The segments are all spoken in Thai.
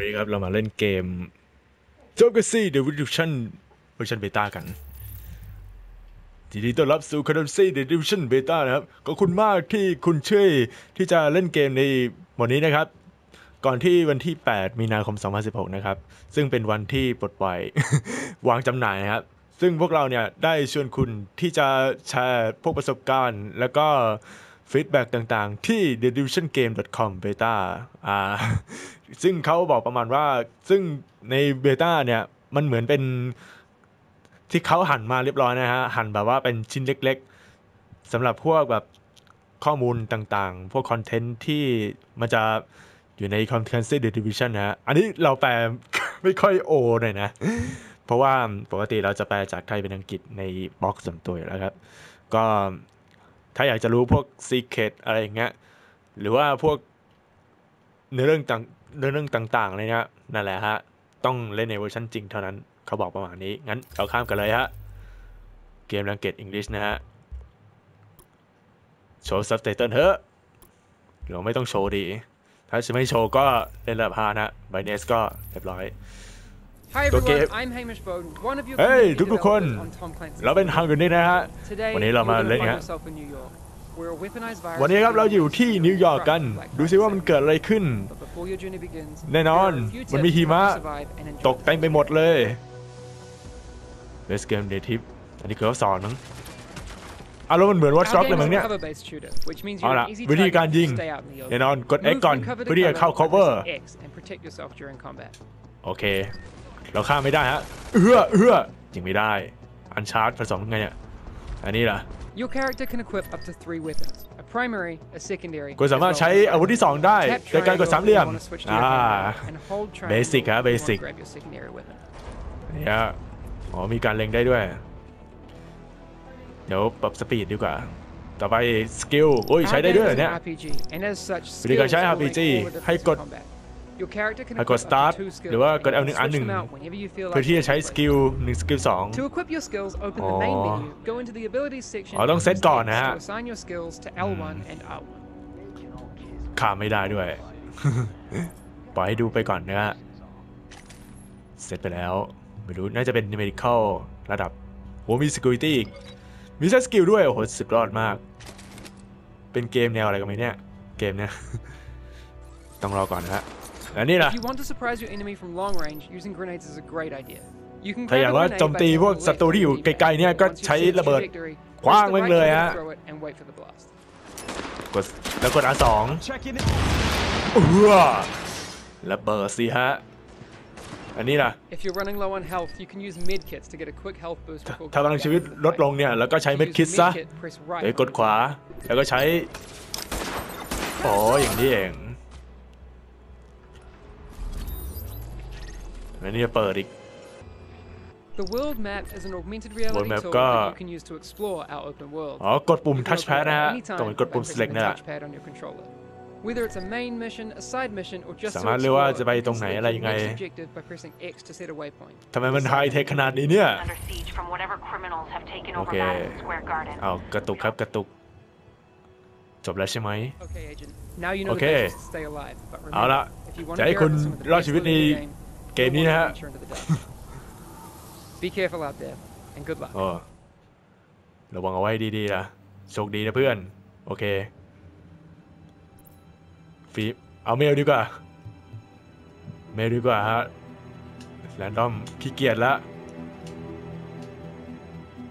วันนี้ครับเรามาเล่นเกม j o g a c y The Revolution เวอร์ชันเบต้ากันทีนี้ต้อนรับสู่ c a d e n c y The Revolution Beta นะครับขอบคุณมากที่คุณช่วยที่จะเล่นเกมในวันนี้นะครับ ก่อนที่วันที่ 8 มีนาคม 2016 นะครับ ซึ่งเป็นวันที่ปลดปล่อยวางจำหน่ายนะครับ ซึ่งพวกเราเนี่ยได้ชวนคุณที่จะแชร์พวกประสบการณ์ แล้วก็ ฟีดแบ็กต่างๆ ที่ thedivisiongame.com beta อ่าซึ่งเขาบอกประมาณว่า ซึ่งในเบต้าเนี่ยมันเหมือนเป็นที่เขาหั่นมาเรียบร้อยนะฮะ หั่นแบบว่าเป็นชิ้นเล็กๆสำหรับพวกแบบข้อมูลต่างๆ พวกคอนเทนต์ที่มันจะอยู่ใน c o n t e n t The Division นะฮะ อันนี้เราแปลไม่ค่อยโอหน่อยนะ เพราะว่าปกติเราจะแปลจากไทยเป็นอังกฤษในบล็อกส่วนตัวอยู่แล้วครับ ก็ ถ้าอยากจะรู้พวก Secret อะไรอย่างเงี้ยหรือว่าพวกเนื้อเรื่องต่างเนื้อเรื่องต่างๆเลยเนี่ยนั่นแหละฮะต้องเล่นในเวอร์ชันจริงเท่านั้นเขาบอกประมาณนี้ งั้นเราข้ามกันเลยฮะ เกมลังเกตอังกฤษนะฮะ โชว์ซับไตเติลเถอะเราไม่ต้องโชว์ดี ถ้าจะไม่โชว์ก็เล่นระดับ5นะไบเนสก็เรียบร้อย Hi Okay. everyone, I'm Hamish Bowden, one of your เฮ้ย community ทุกๆคน developers on Tom Clancy's เราเป็นฮังกันนี่นะฮะ Today, วันนี้เรามา you're เล่น gonna ฮะ find yourself in New York, where a weaponized virus วันนี้ครับเราอยู่ที่นิวยอร์กกัน Black ดูซิว่ามันเกิดอะไรขึ้น But before your journey begins, แน่นอน there are a few มันมี tips หิ on how มะ to survive and enjoy ตกเต็มไปหมดเลย Best Game Day Tip อันนี้คือเขาสอนมั้งอารมณ์มันเหมือน Watch Our Dogs เลย game มั้ is งเนี่ย a cover-based shooter, which means เอา you're ล่ะ an easy วิธี target การยิง to stay out in the open. แน่นอนกด X Move ก่อน from cover to เพื่อที่จะเข้า cover by cover pressing X and protect yourself during combat. โอเค เราข้ามไม่ได้ฮะ เอื้อเอื้อยิงไม่ได้ อันชาร์จผสมไงเนี่ย อันนี้ล่ะ Your character can equip up to three weapons: a primary, a secondary. คุณสามารถ as well ใช้ as a อาวุธที่2ได้ Tap โดยการกด triangle สามเหลี่ยม if you wanna switch to อ่า your primary, and hold triangle Basic ฮะ if you wanna basic grab your secondary weapon. เนี่ยอ๋อมีการเล็งได้ด้วย เดี๋ยวปรับสปีดดีกว่า ต่อไปสกิลโอ้ยใช้ได้ด้วยเหรอเนี่ย Our game is an RPG, and as such, วิธีการใช้ skills will link RPG all the ให้ difference กด in combat. Your character can ให้กด equip up to start two skills, หรือว่ากด and you L1 can อันห switch นึ่ง them out whenever you feel เพื่อ like ที่จะใช้ doing ส so. กิลหนึ่งสกิลสอง To equip your skills, open the main Oh. menu, go into the abilities section, อ๋อต้อง and เซต use ก่อน X นะฮะ to assign your skills to L1 and R1. ข้ามไม่ได้ด้วย ปล่อยให้ดูไปก่อนนะฮะเสร็จไปแล้ว ไม่รู้ น่าจะเป็น medical ระดับโหมี security อีก มีเซตสกิลด้วย โอ้โห สุดยอดมาก เป็นเกมแนวอะไรกันไหมเนี่ย เกมเนี่ย ต้องรอก่อนนะฮะ และนี่ล่ะ If you want to surprise your enemy from long range, using grenades is a great idea. You can ถ้าอยาก grab a ว่า grenade โจม by ตี pressing พวก the ศัตรู left ที่อยู่ key ไกลๆเนี่ยก็ Once you've ใช้ set ระเบิด trajectory, คว้าง press the มัน right เลย button ฮะ to throw it and wait for the blast. กดแล้วกด R2 Checking it. เออระเบิดสิฮะอันนี้ล่ะ If you're running low on health, you can use med kits to get a quick health boost before ถ้ากำลัง going ชีวิต back into the ลด fight. ลงเนี่ยแล้วก็ใช้ To เม็ด use คิด the ซะ med kit, press right เดี๋ยวกดขวาแล้วก็ใช้อ๋ออย่างนี้เอง แล้วนี่จะเปิดอีก The world map is an augmented reality World map tool ก็ that you can use to explore our open world. อ๋อกดปุ่ม You can touchpad open it นะ at ฮะ any time ก็เหมือนกด by ปุ่ม pressing select the นี่แหละ touchpad on your controller. Whether it's a main mission, a side mission, or just สา to มารถเลือกว่า explore, จะไป you ตร can งไหน select อะไร your ยังไง next objective by pressing X to set a waypoint. ทำไมมันไฮเทคขนาดนี้เนี่ย under siege from whatever criminals have taken over Okay. Madison Square Garden. เอากระตุกครับกระตุก จบแล้วใช่ไหม Okay, agent. Now you know Okay. the basics to stay alive. But เอาละ remember, if you want จะ to ให้ hear คุณ about some of the รอด best ชีวิต loot ใน in the game, เกมนี้นะฮะ venture into the dark. Be careful out there, and good luck. โอ้ระวังเอาไว้ดีๆล่ะโชคดีนะเพื่อน โอเคฟีบเอาเมลดีกว่า เมลดีกว่าฮะแรนดอมขี้เกียจละ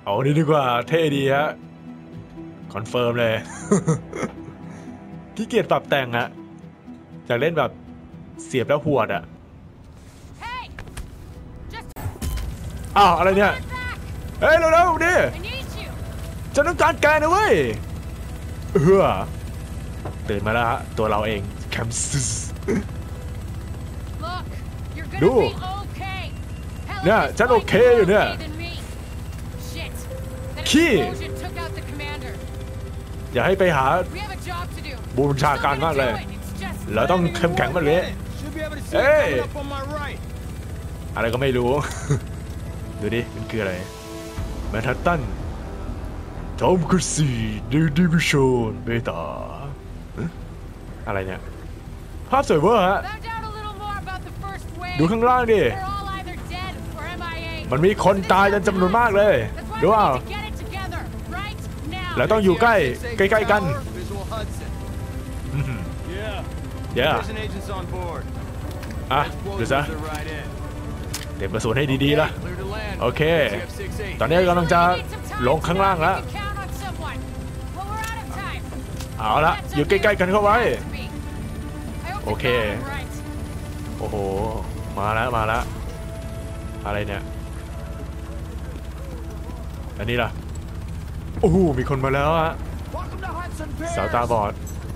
เอานี่ดีกว่า เท่ดีฮะ คอนเฟิร์มเลย ขี้เกียจปรับแต่งอะอยากเล่นแบบเสียบแล้วหวดอะ อ้าวอะไรเนี่ย back! เฮ้ยเร็วๆดิ I need you! ฉันต้องการแกนะเว้ยเออตื่นมาแล้วฮะตัวเราเองแคมซิส Look, you're gonna No. be okay. Hell, Yeah, at this ฉันโอ point, เค you're อยู่เนี่ย okay than me. Shit. That Key. explosion took out the commander. อย่าให้ไปหา We have a job to do. บูญชา Still การ gonna มากเลย do it. It's just เราต้องเข้มแข็งแบบนี้ Should be able to see Hey. it coming up on my right. อะไรก็ไม่รู้ ดูดิ มันคืออะไรแมนฮัตตันทอมครูซีดิดิวิชนเบต้าอะไรเนี่ย ภาพสวยเวอร์ฮะ Found out a little more about the First ดูข้างล่างดิ They're all either dead or MIA. มันมีคนตายกันจำนวนมากเลย That's ดู why เปล่า we need to get it together right now. แล้วต้องอยู่ใกล้ ใกล้ๆกัน Visual Hudson. อื้อหือ Yeah. เดี๋ยว Prison agents on board. อะ Explosives ดูซะ are right in. เตรียมกระสุนให้ดีๆล่ะ Clear to land. Okay. CF68. ตอนนี้กำลังจะ We need some time ลงข้างล่าง so แล้ว we can count on someone. But we're out of time. เอาละ That's อยู่ใกล้ๆกันเข้าไว้ okay with me. I hope we Okay. got him right. โอ้โห มาแล้วมาแล้วอะไรเนี่ย อันนี้ล่ะ โอ้โห มีคนมาแล้วฮะ Welcome to Hudson Piers. สาวตาบอด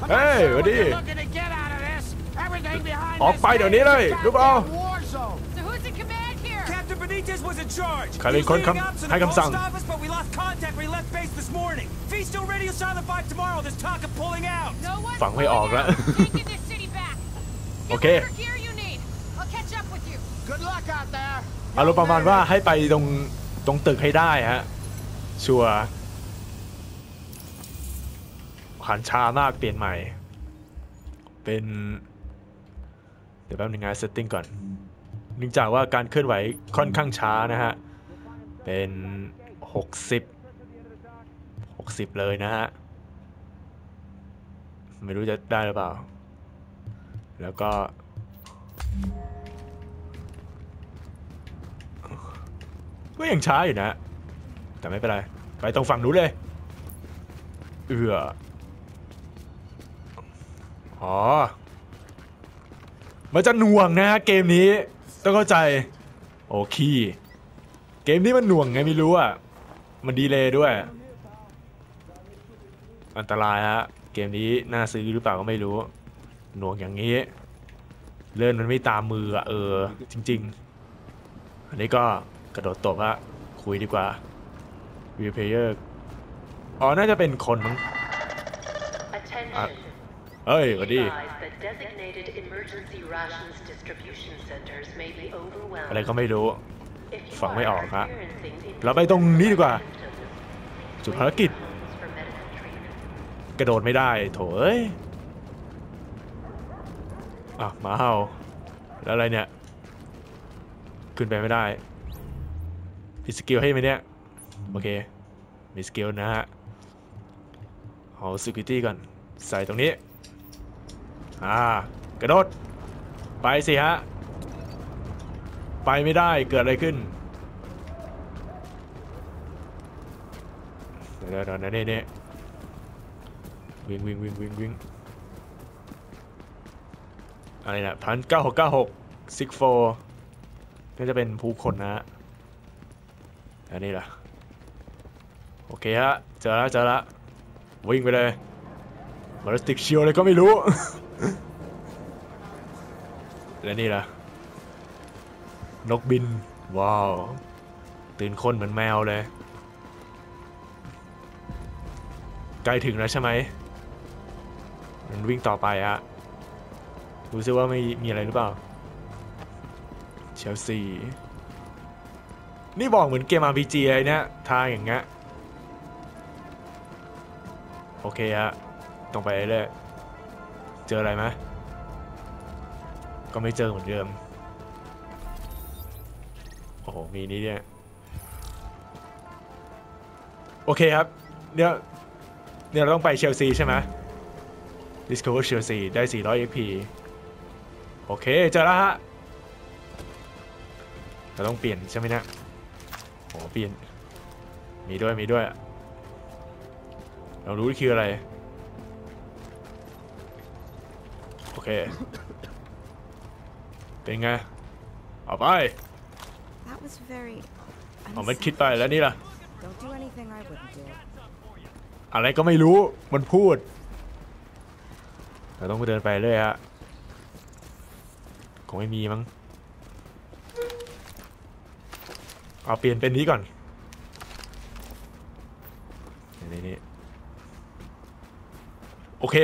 เฮ้ยสวัสดี Looking to get out of this. Everything behind ออก this ไปเดี๋ยวนี้เลย is a รู้เปล่า ใครเป็นคนคำ He's leading up to the ให้คำสั่ง post office, but we lost contact when he left base this morning. Fee still radio silent by tomorrow. There's talk of pulling out. No one's ฟังไม่ออกแล้ว pulling out. Taking this city back. Get Okay. whatever gear you need. I'll catch up with you. Good luck out there. อารมณ์ประมาณว่าให้ไปตรงตรงตึกให้ได้ฮะ ชัวร์หันช้ามากเปลี่ยนใหม่ เป็น เดี๋ยวแป๊บนึงนะเซตติ้งก่อน เนื่องจากว่าการเคลื่อนไหวค่อนข้างช้านะฮะ เป็น 60 60 เลยนะฮะ ไม่รู้จะได้หรือเปล่า แล้วก็ ก็ยังช้าอยู่นะ แต่ไม่เป็นไร ไปตรงฝั่งนู้นเลย เอืออ๋อมันจะหน่วงนะฮะเกมนี้ ต้องเข้าใจ โอเค เกมนี้มันหน่วงไงไม่รู้อะ มันดีเลยด้วย อันตรายฮะ เกมนี้น่าซื้อหรือเปล่าก็ไม่รู้ หน่วงอย่างนี้ เลื่อนมันไม่ตามมืออะเออ จริง ๆ อันนี้ก็กระโดดตบฮะ คุยดีกว่าวีเพเยอร์ อ๋อ น่าจะเป็นคนมั้ง Attention. เฮ้ยสวัสดี Be advised that designated emergency rations distribution centers may be อะไร overwhelmed. ก็ไม่รู้ If you ฟังไม่ออก are ฮะ experiencing เราไปตรงนี้ดีกว่า symptoms, จุดภารกิจ for medical treatment. กระโดดไม่ได้โถเอ้ยอะหมาเห่าแล้วอะไรเนี่ย ขึ้นไปไม่ได้มีสกิลให้ไหมเนี่ย โอเค มีสกิลนะฮะ เอา security ก่อน ใส่ตรงนี้ อ่ากระโดด ไปสิฮะ ไปไม่ได้เกิดอะไรขึ้นเดี๋ยวเดี๋ยวเดี๋ยวนี่นี่วิ่งวิ่งวิ่งวิ่งวิ่งอะไรนะพันเก้าหกเก้าหกซิกโฟก็จะเป็นผู้คนนะฮะอันนี้ล่ะ โอเคฮะ เจอแล้วเจอแล้ววิ่งไปเลยมาสติกชิลอะไรก็ไม่รู้ และนี่ล่ะ นกบิน ว้าว ตื่นคนเหมือนแมวเลย ใกล้ถึงแล้วใช่ไหม มันวิ่งต่อไปอะดูซิว่าไม่มีอะไรหรือเปล่า เชลซี นี่บอกเหมือนเกม RPG เลยเนี่ยทางอย่างเงี้ย โอเคฮะตรงไปเรื่อย เจออะไรไหมก็ไม่เจอเหมือนเดิม โอ้โห มีนี่เนี่ย โอเคครับ เนี่ย เนี่ยเราต้องไปเชลซีใช่ไหม Discover Chelsea ได้ 400 XP โอเค เจอแล้วฮะ เราต้องเปลี่ยนใช่ไหมเนี่ยโอ้เปลี่ยน มีด้วย มีด้วย เรารู้คืออะไร เค เป็นไง เอาไป That was very. เอามันคิดไปแล้วนี่ล่ะ Don't do anything I wouldn't do. อะไรก็ไม่รู้ มันพูด เราต้องไปเดินไปเรื่อยฮะ คงไม่มีมั้ง เอาเปลี่ยนเป็นนี้ก่อน นี่นี่โอเค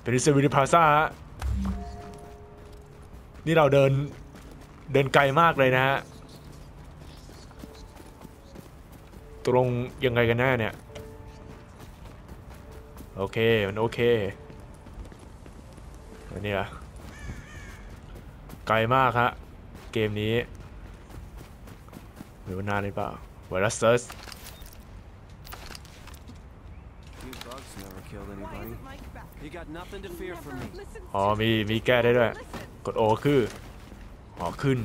เป็นเซวิลิพาซ่าฮะ นี่เราเดินเดินไกลมากเลยนะฮะตรงยังไงกันแน่เนี่ย โอเค มันโอเคอันนี้ล่ะไกลมากฮะ เกมนี้ไม่รู้นานหรือเปล่าไวรัสเซิร์ช You bugs never killed anybody. You got nothing to fear from me. อ๋อมีมีแก้ได้ด้วย กดโอคืออ๋อขึ้น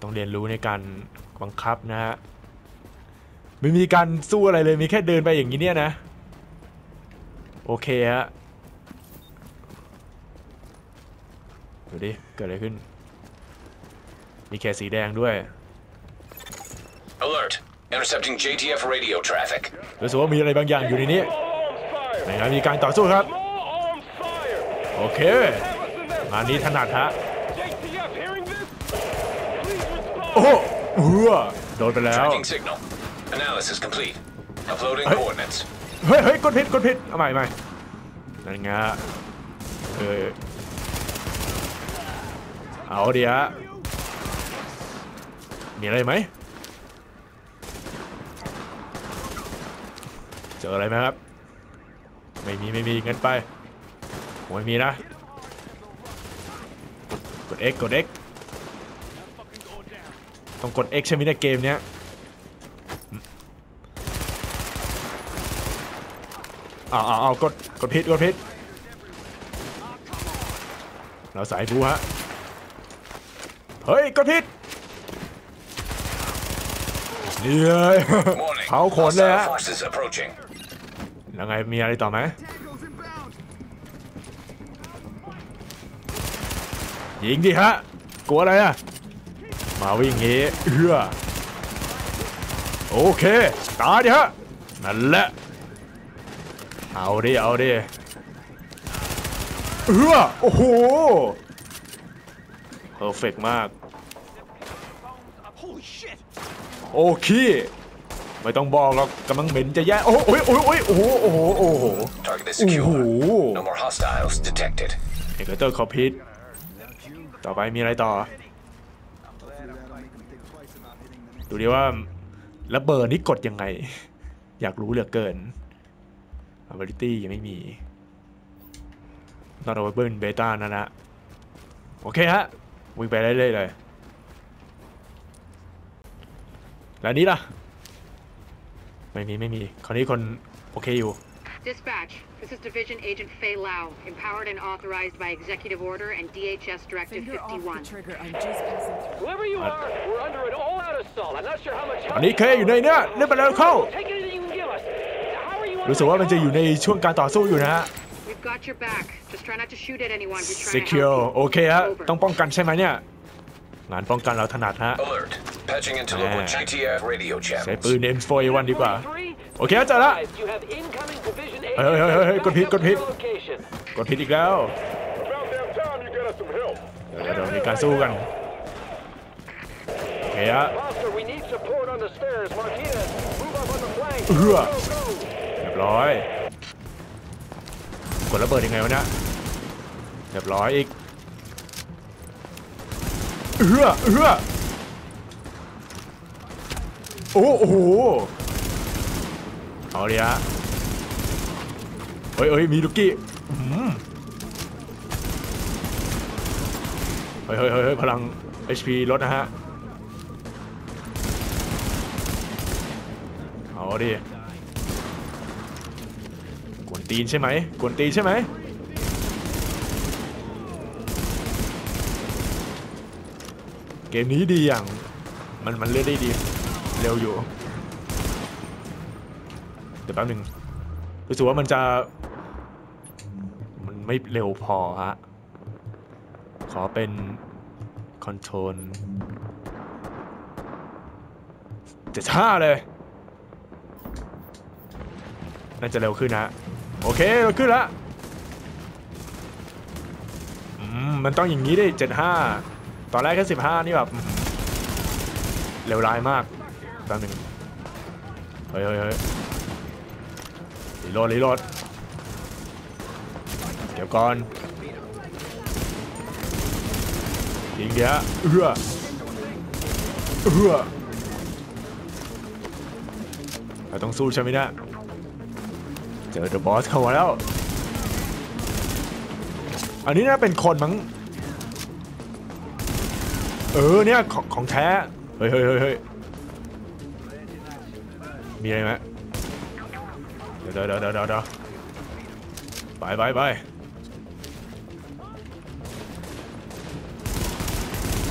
ต้องเรียนรู้ในการบังคับนะฮะไม่มีการสู้อะไรเลยมีแค่เดินไปอย่างนี้เนี่ยนะ โอเคฮะดูดิ เกิดอะไรขึ้น มีแค่สีแดงด้วย Alert. Intercepting JTF radio traffic. รู้สึกว่ามีอะไรบางอย่างอยู่ในนี้ในงานมีการต่อสู้ครับ โอเค งานนี้ถนัดฮะโอ้โหเออโดนไปแล้ว Tracking signal. Analysis complete. Uploading Hey. coordinates. เฮ้ยเฮ้ยกดผิดกดผิดเอาใหม่ใหม่นั่นไงฮะเออเอาดิฮะมีอะไรไหมเจออะไรไหมครับ ไม่มีไม่มีงั้นไปโอ้ยมีนะก ด X กด X ต้องกด X ใช่ไหมในยเกมเนี้ยอ้าวอ้าวอ้าวกดกดผิดกดผิดเราสายบูฮะ เฮ้ย กดผิดนี่เลย Warning. เผาขนเลย Hostile ฮะ forces approaching. แล้วไงมีอะไรต่อไหม ยิงดิฮะ กลัวอะไรอะ มาวิ่งงี้เอื้อโอเค ตายดิฮะ นั่นแหละ เอาดิ เอาดิ เอื้อโอ้โห เพอร์เฟกมาก โอเค ไม่ต้องบอกหรอกกำลังเหม็นจะแย่โอ้โหโอ้ยโอ้ยโอ้ยโอ้โหโอ้โหโอ้โห Target is โอ้โห secure. No more hostiles detected. เอกเตอร์คอพิษ ต่อไปมีอะไรต่อ ดูดิว่าระเบิดนี่กดยังไง อยากรู้เหลือเกิน ability ยังไม่มี not available in beta นั่นนะ โอเคฮะ วิ่งไปเรื่อยๆเลย แล้วนี้ล่ะ ไม่มี ไม่มี คราวนี้คน โอเคอยู่ Dispatch, this is Division Agent Fei Lau, empowered and authorized by Executive Order and DHS Directive Finger off the 51. trigger. I'm just passing through. Whoever you are, we're under an all-out assault. I'm not sure how much อั help นนี้เคอยู่ในเนี้ยเล่นไปแล้วเข้า Take anything you can give us. How are you รู้สึกว่ามันจะอยู่ในช่วงการต่อสู้อยู่นะฮะ We've got your back. Just try not to shoot at anyone who's trying to secure help you. โอเคฮะ Over. ต้องป้องกันใช่ไหมเนี่ย งานป้องกันเราถนัดฮะ Alert. Patching into local Yeah. JTF radio ใช้ channels. ปืน M4A1 ดีกว่า Three, โอเคเจอละ guys, you have incoming Division Hey, hey, hey, hey, agents good hit, good back hit. up to your location. กดผิดอีกแล้ว About damn time you get us some help. เดี๋ยวเดี๋ยวมีการสู้กันโอเคฮะ Foster, we need support on the stairs. Martinez, move up on the flank. เอื้อ Go, go. เรียบร้อย กดระเบิดยังไงวะเนี่ยเรียบร้อยอีกเอื้อเอื้อโอ้โอ้โหเอาดิฮะ เฮ้ยเฮ้ยมีลูกกี้เฮ้ยเฮ้ยเฮ้ยพลัง HP ลดนะฮะ เอาดิกวนตีนใช่ไหมกวนตีนใช่ไหมเกมนี้ดีอย่าง มันมันเล่นได้ดี เร็วอยู่ เดี๋ยวแป๊บหนึงรู้สึกว่ามันจะ ไม่เร็วพอฮะ ขอเป็นคอนโทรลเจ็ดห้าเลย น่าจะเร็วขึ้นนะ โอเคเร็วขึ้นละมมันต้องอย่างนี้ดิเจ็ดห้าตอนแรกแค่สิบห้านี่แบบเร็วร้ายมากแป๊บหนึงเฮ้ยเฮ้ยเฮ้ยรีโหลดรีโหลด ดี๋ยวก่อนยิงเดี๋ยวเอื้อเอื้อเราต้องสู้ใช่ไหมนี่ยเจอเดอะบอสเข้ามาแล้ว อันนี้น่าเป็นคนมั้ง เออเนี่ยของของแท้ เฮ้ยเฮ้ยเฮ้ยเฮ้ยมีอะไรไหมเดี๋ยวเดี๋ยวเดี๋ยวเดี๋ยวเดี๋ยวไปไปไป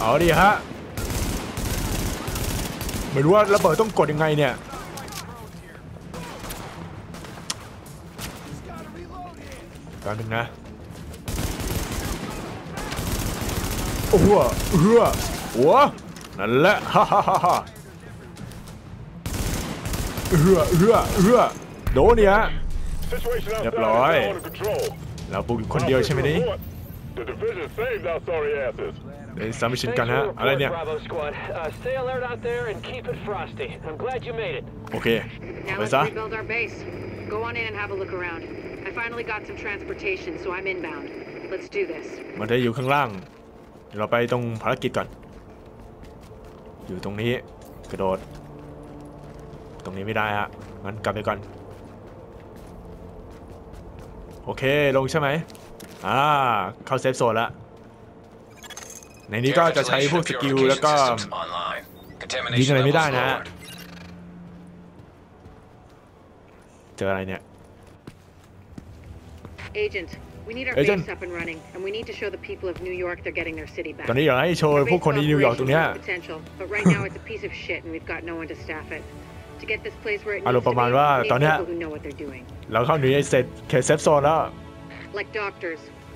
เอาดิฮะไม่รู้ว่าระเบิดต้องกดยังไงเนี่ยแป๊บนึงนะโอ้โหเอื้อหัวนั่นแหละฮ่าฮ่าฮ่าเอื้อเอื้อเอื้อโดนเนี่ย Situation outside Yep, is all right. now under control. เราบุกคนเดียวใช่ไหมนี่ The division saved our sorry asses. เดี๋ยวซัมมิชินกันฮะ อะไรเนี่ย Bravo Squad. Uh, stay alert out there and keep it frosty. I'm glad you made it. โอเค Now ไป let's ซะ rebuild our base. Go on in and have a look around. I finally got some transportation, so I'm inbound. Let's do this. มันได้อยู่ข้างล่าง เดี๋ยวเราไปตรงภารกิจก่อน อยู่ตรงนี้กระโดด ตรงนี้ไม่ได้ฮะ งั้นกลับไปก่อน โอเค ลงใช่ไหมอ่า เข้าเซฟโซนละ ในนี้ก็จะใช้พวกสกิลแล้วก็ Systems online. ยิง Contamination อะไรไม่ levels ได้นะฮะ lowered. เจออะไรเนี่ย Agent, we need our Agent. base up and running, and we need to show the people of New York they're getting their city back. ตอนนี้อยากให้โชว์ Our พวก base คนที่นิวยอร์กตรงเนี้ย operations has potential, but right now it's a piece of shit, and we've got no one to staff it. To get this place where it อารม needs ณ์ประ to มาณ be, ว่า we ตอน need เนี้ย people who know what they're doing. เราเข้าหนีเสร็จเขตเซฟโซนแล้ว Like doctors,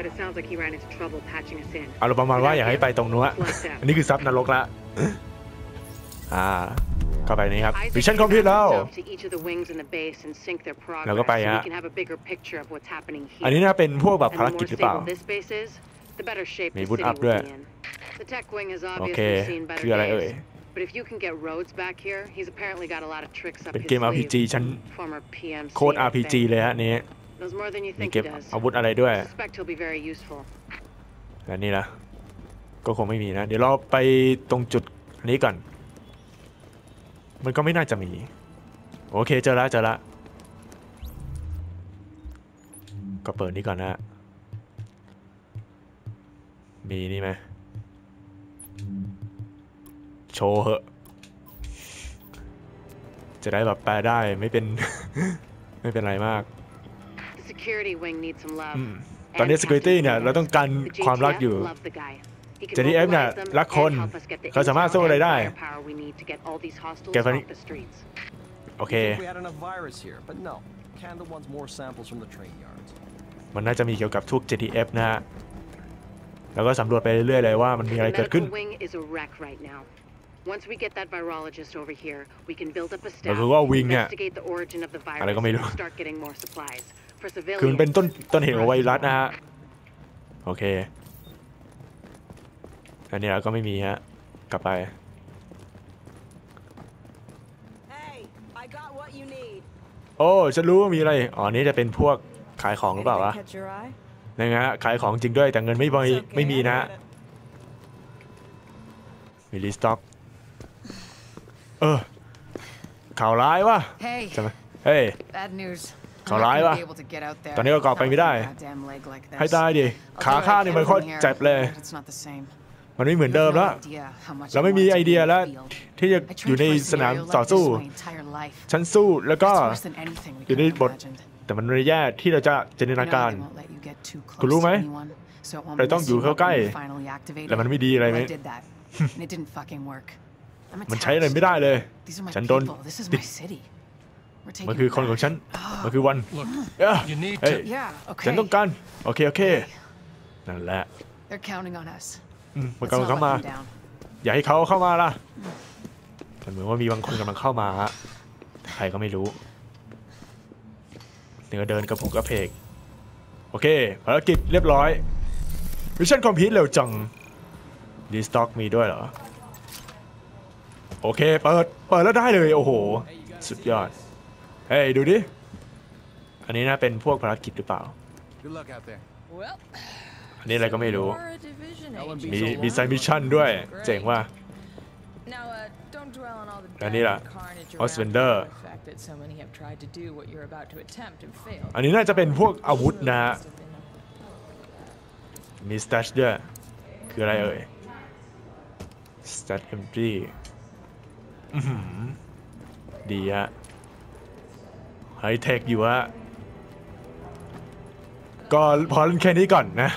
but it sounds like he ran into trouble patching us in. อารมณ์ประมาณว่าอยากให้ไปตรงนู้นอะอันนี้คือซับนรกละอ่าเข้าไปนี่ครับ Isaac มิชชั่นคอมพลีท can แล้ว map himself to each of the wings in the base and sync their progress แล้วก็ไป so ฮะ we can have a bigger picture of what's happening อัน here. นี้น่าเป็นพวกแบบ And ภาร the กิจ more หรือเปล่า stable this base is, the better shape มี the บูต city อัพ will ด้วย be in. The tech wing has โอเค obviously seen คือ better อะไรเอ่ย days. But if you can get Rhodes back here, he's apparently got a lot of tricks up เป็น his เกม RPG sleeve. ชั้น Former PMC, โคตร I RPG think. เลยฮะนี่ Knows more than you มี think เก็บ he does. อาวุธอะไรด้วย I suspect he'll be very useful. และนี่นะก็คงไม่มีนะ เดี๋ยวเราไปตรงจุดนี้ก่อน มันก็ไม่น่าจะมี โอเคเจอละเจอละ ก็เปิดนี้ก่อนนะ มีนี่ไหมโชว์เหอะจะได้แบบแปลได้ไม่เป็น ไม่เป็นไรมาก ตอนนี้ security เนี่ยเราต้องการ The ความรัก JTF อยู่ love the guy. He can JTF เนี่ย mobilize them รักคน and help us get the เขาสามารถสู้อะไร intel and ได้ firepower we need to get all these hostiles แกฟัง off the streets. โอเค We had enough virus here, but no. Kanda wants more samples from the train yards. มันน่าจะมีเกี่ยวกับทุก JTF นะฮะ แล้วก็สำรวจไปเรื่อยๆเลยว่ามันมีอะไร The เกิดขึ้น medical wing is a wreck right now. Once we get that virologist over here, we can build up a แต่ staff, คือว่าวิงเนี่ย investigate the origin of the อะไร virus, ก็ไม่รู้ and start getting more supplies. For คือมันเป็น civilians, ต้นต้นเหตุของไวรัสนะฮะ โอเค อันนี้เราก็ไม่มีฮะ กลับไป Hey, I got what you need. โอ้ฉันรู้ว่ามีอะไร อ๋อนี่จะเป็นพวกขายของหรือเปล่าวะ Anything catch your eye? นะฮะขายของจริงด้วยแต่เงินไม่มี It's okay, ไม่มี I นะฮะ get it. มีรีสต็อก เออข่าวร้ายวะ Hey, ใช่ไหมเฮ้ย bad news. Khảo I'm not lái gonna quá. be able to get out there ตอนนี้ก็กลับไปไม่ได้ without a goddamn leg like this. ให้ตายดิ I'll ขา do what ข้าง I นี่ can มันโคตร from here, เจ็บเลย but It's not the same. มันไม่เหมือน You เดิม have แล้ว no idea how much เรา I ไม่มี wanted ไอ to เดีย be in แล้ว the field. ที่จะ I อยู่ trained ใน for a สนาม scenario ต่อ like สู้ this my entire life. ฉันสู้แล้วก็ It's worse than anything we อยู่ could ใน have บท imagined. แต่มันไม่แย่ที่เราจะจินต You นา know การ they won't let you get too คุณรู้ close ไหม to anyone, so it won't เราต้อง mess อยู่ you เข้า up ใกล้ when you finally activate แล้วมัน it. ไม่ดีอะไร Well, ไหม I did that, and it didn't fucking work. I'm a มันใช้อะไร terrorist. ไม่ได้เลย These are my ฉันโดน people. This is ติด my city. We're มัน taking คือ it คนของ back. ฉัน มันคือวัน Look, เอ้ย you need เฮ้ย to. Yeah, okay. ฉันต้องการ โอเค โอเค นั่นแหละ They're counting on us. อืมมัน Let's กำลัง not เข้า let มา them down. อย่าให้เขาเข้ามาล่ะมันเหมือนว่ามีบางคนกำลังเข้ามาฮะ ใครก็ไม่รู้ เนื้อเดินกระพุกกระเพก โอเค ภารกิจเรียบร้อยมิชชั่นคอมพลีทเร็วจังดีสต็อกมีด้วยเหรอ โอเค เปิด เปิดแล้วได้เลย โอ้โห สุดยอด เฮ้ยดูดิ อันนี้น่าเป็นพวกภารกิจหรือเปล่า Good luck out there. Well, อันนี้อะไรก็ไม่รู้ you're a division agent. มีมีไซมิชชั่นด้วย เจ๋งว่ะ Now, uh, don't dwell on all the อันนี้ death ล่ะ and carnage House around Vendor you, the fact that so many have tried to do what you're about to attempt and failed. อันนี้น่าจะเป็นพวกอาวุธนะฮะ Must have been มีส t ต c h ด้วย คืออะไรเอ่ยส t ต c h empty อื้อหือดีฮะ ไฮเทคอยู่ฮะก็พอเล่นแค่นี้ก่อนนะ